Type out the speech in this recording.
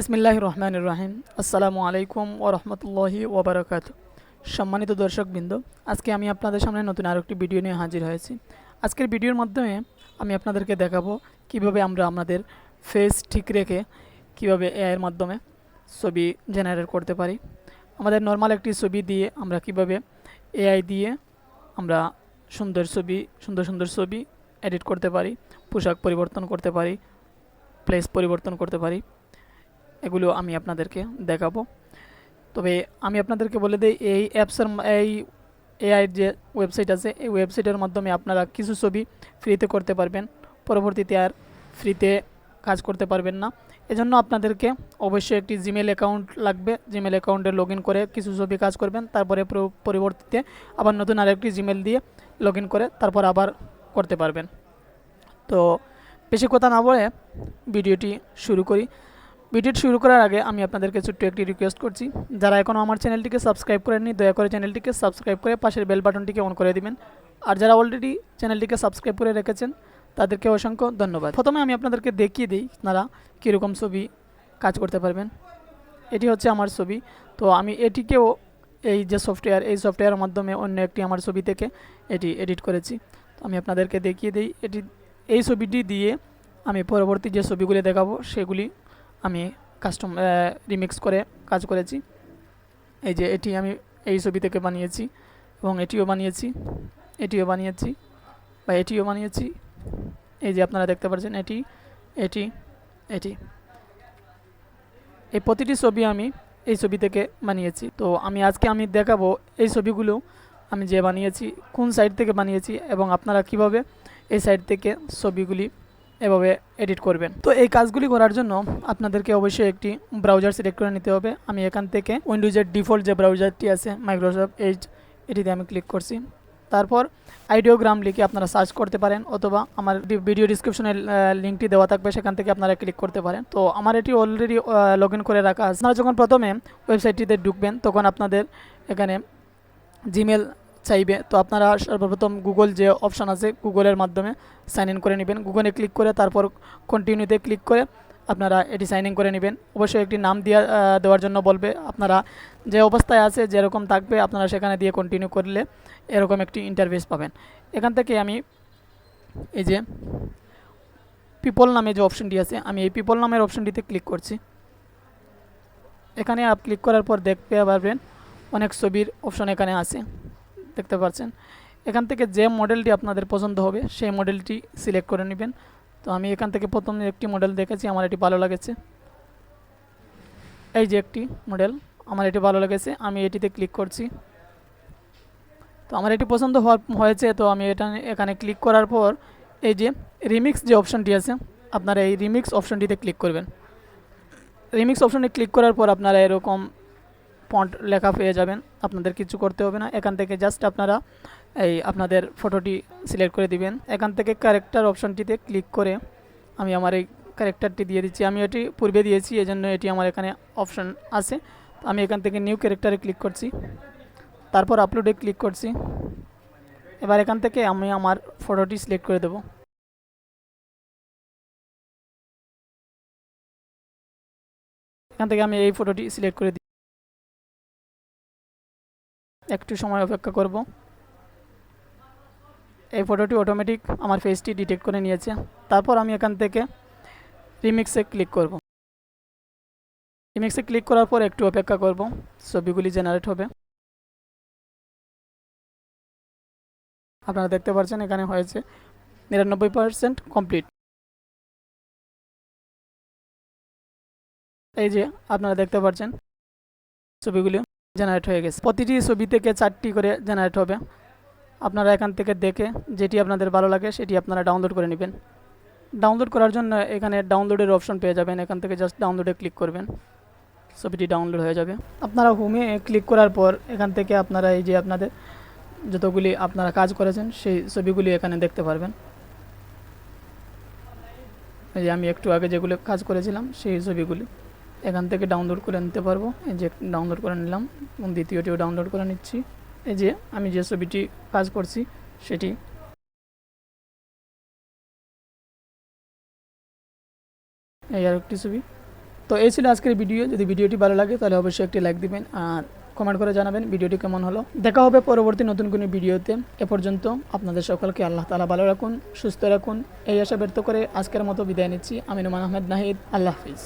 ইসমিল্লাহ রহমান রাহিম আসসালামু আলাইকুম ও রহমতুল্লাহি ওবরাকাত সম্মানিত দর্শকবৃন্দ, আজকে আমি আপনাদের সামনে নতুন আরেকটি ভিডিও নিয়ে হাজির হয়েছি। আজকের ভিডিওর মাধ্যমে আমি আপনাদেরকে দেখাবো কীভাবে আমরা আমাদের ফেস ঠিক রেখে কীভাবে এআইয়ের মাধ্যমে ছবি জেনারেট করতে পারি। আমাদের নর্মাল একটি ছবি দিয়ে আমরা কীভাবে এআই দিয়ে আমরা সুন্দর ছবি, সুন্দর সুন্দর ছবি এডিট করতে পারি, পোশাক পরিবর্তন করতে পারি প্লেস পরিবর্তন করতে পারি। এগুলো আমি আপনাদেরকে দেখাবো। তবে আমি আপনাদেরকে বলে দিই, এই অ্যাপসের এই এআইয়ের যে ওয়েবসাইট আছে, এই ওয়েবসাইটের মাধ্যমে আপনারা কিছু ছবি ফ্রিতে করতে পারবেন। পরবর্তীতে আর ফ্রিতে কাজ করতে পারবেন না। এজন্য আপনাদেরকে অবশ্যই একটি জিমেল অ্যাকাউন্ট লাগবে। জিমেল অ্যাকাউন্টে লগ করে কিছু ছবি কাজ করবেন। তারপরে পর- পরবর্তীতে আবার নতুন আরেকটি জিমেল দিয়ে লগ করে তারপর আবার করতে পারবেন। তো বেশি কথা না বলে ভিডিওটি শুরু করি। ভিডিওটি শুরু করার আগে আমি আপনাদেরকে ছোট্ট একটি রিকোয়েস্ট করছি। যারা এখনও আমার চ্যানেলটিকে সাবস্ক্রাইব করেননি, দয়া করে চ্যানেলটিকে সাবস্ক্রাইব করে পাশের বেল বাটনটিকে অন করে দিবেন। আর যারা অলরেডি চ্যানেলটিকে সাবস্ক্রাইব করে রেখেছেন, তাদেরকে অসংখ্য ধন্যবাদ। প্রথমে আমি আপনাদেরকে দেখিয়ে দিই আপনারা কীরকম ছবি কাজ করতে পারবেন। এটি হচ্ছে আমার ছবি। তো আমি এটিকেও এই যে সফটওয়্যার এই সফটওয়্যারের মাধ্যমে অন্য একটি আমার ছবি থেকে এটি এডিট করেছি। তো আমি আপনাদেরকে দেখিয়ে দিই। এটি, এই ছবিটি দিয়ে আমি পরবর্তী যে ছবিগুলি দেখাবো, সেগুলি আমি কাস্টম রিমিক্স করে কাজ করেছি। এই যে এটি আমি এই ছবি থেকে বানিয়েছি এবং এটিও বানিয়েছি এটিও বানিয়েছি বা এটিও বানিয়েছি। এই যে আপনারা দেখতে পাচ্ছেন এটি এটি এটি। এই প্রতিটি ছবি আমি এই ছবি থেকে বানিয়েছি। তো আমি আজকে আমি দেখাবো এই ছবিগুলো আমি যে বানিয়েছি, কোন সাইড থেকে বানিয়েছি এবং আপনারা কীভাবে এই সাইড থেকে ছবিগুলি এভাবে এডিট করবেন। তো এই কাজগুলি করার জন্য আপনাদেরকে অবশ্যই একটি ব্রাউজার সিলেক্ট করে নিতে হবে। আমি এখান থেকে উইন্ডোজের ডিফল্ট যে ব্রাউজারটি আছে মাইক্রোসফট এইচ এটিতে আমি ক্লিক করছি। তারপর আইডিওগ্রাম লিখে আপনারা সার্চ করতে পারেন অথবা আমার ভিডিও ডিসক্রিপশনের লিঙ্কটি দেওয়া থাকবে, সেখান থেকে আপনারা ক্লিক করতে পারেন। তো আমার এটি অলরেডি লগ করে রাখা আছে। আপনারা যখন প্রথমে ওয়েবসাইটটিতে ঢুকবেন, তখন আপনাদের এখানে জিমেল চাইবে। তো আপনারা সর্বপ্রথম গুগল যে অপশান আছে গুগলের মাধ্যমে সাইন ইন করে নেবেন। গুগলে ক্লিক করে তারপর কন্টিনিউতে ক্লিক করে আপনারা এটি সাইন ইন করে নেবেন। অবশ্যই একটি নাম দিয়ে দেওয়ার জন্য বলবে। আপনারা যে অবস্থায় আছে, যেরকম থাকবে, আপনারা সেখানে দিয়ে কন্টিনিউ করলে এরকম একটি ইন্টারভেস পাবেন। এখান থেকে আমি এই যে পিপল নামে যে অপশনটি আছে, আমি এই পিপল নামের অপশনটিতে ক্লিক করছি। এখানে আপ ক্লিক করার পর দেখতে পারবেন অনেক ছবির অপশন এখানে আছে। দেখতে পাচ্ছেন এখান থেকে যে মডেলটি আপনাদের পছন্দ হবে, সেই মডেলটি সিলেক্ট করে নেবেন। তো আমি এখান থেকে প্রথম একটি মডেল দেখেছি, আমার এটি ভালো লেগেছে। এই যে একটি মডেল আমার এটি ভালো লেগেছে, আমি এটিতে ক্লিক করছি। তো আমার এটি পছন্দ হয়েছে, তো আমি এটা এখানে ক্লিক করার পর, এই যে রিমিক্স যে অপশনটি আছে, আপনারা এই রিমিক্স অপশনটিতে ক্লিক করবেন। রিমিক্স অপশনে ক্লিক করার পর আপনারা এরকম ফন্ট লেখা পেয়ে যাবেন। আপনাদের কিছু করতে হবে না। এখান থেকে জাস্ট আপনারা এই আপনাদের ফটোটি সিলেক্ট করে দিবেন। এখান থেকে ক্যারেক্টার অপশনটিতে ক্লিক করে আমি আমার এই ক্যারেক্টারটি দিয়ে দিচ্ছি। আমি এটি পূর্বে দিয়েছি এই জন্য এটি আমার এখানে অপশন আছে। আমি এখান থেকে নিউ ক্যারেক্টারে ক্লিক করছি। তারপর আপলোডে ক্লিক করছি। এবার এখান থেকে আমি আমার ফটোটি সিলেক্ট করে দেব। এখান থেকে আমি এই ফটোটি সিলেক্ট করে দিই একটু সময় অপেক্ষা করব। এই ফটোটি অটোমেটিক আমার ফেসটি ডিটেক্ট করে নিয়েছে। তারপর আমি এখান থেকে রিমিক্সে ক্লিক করব। রিমিক্সে ক্লিক করার পর একটু অপেক্ষা করব। ছবিগুলি জেনারেট হবে। আপনারা দেখতে পাচ্ছেন এখানে হয়েছে নিরানব্বই পার্সেন্ট কমপ্লিট এই যে আপনারা দেখতে পাচ্ছেন ছবিগুলি। জেনারেট হয়ে গেছে। প্রতিটি ছবি থেকে চারটি করে জেনারেট হবে। আপনারা এখান থেকে দেখে যেটি আপনাদের ভালো লাগে সেটি আপনারা ডাউনলোড করে নেবেন। ডাউনলোড করার জন্য এখানে ডাউনলোডের অপশন পেয়ে যাবেন। এখান থেকে জাস্ট ডাউনলোডে ক্লিক করবেন। ছবিটি ডাউনলোড হয়ে যাবে। আপনারা হোমে ক্লিক করার পর এখান থেকে আপনারা এই যে আপনাদের যতগুলি আপনারা কাজ করেছেন সেই ছবিগুলি এখানে দেখতে পারবেন। এই যে আমি একটু আগে যেগুলো কাজ করেছিলাম সেই ছবিগুলি। এখান থেকে ডাউনলোড করে নিতে পারব। এই যে ডাউনলোড করে নিলাম, এবং দ্বিতীয়টিও ডাউনলোড করে নিচ্ছি। এই যে আমি যে ছবিটি কাজ করছি, সেটি এই আর একটি ছবি। তো এই ছিল আজকের ভিডিও। যদি ভিডিওটি ভালো লাগে, তাহলে অবশ্যই একটি লাইক দিবেন আর কমেন্ট করে জানাবেন ভিডিওটি কেমন হলো। দেখা হবে পরবর্তী নতুন কোনো ভিডিওতে। এ পর্যন্ত আপনাদের সকলকে আল্লাহ তালা ভালো রাখুন, সুস্থ রাখুন। এই আশা ব্যর্থ করে আজকের মতো বিদায় নিচ্ছি। আমি নুমান আহমেদ নাহিদ। আল্লাহ হাফিজ।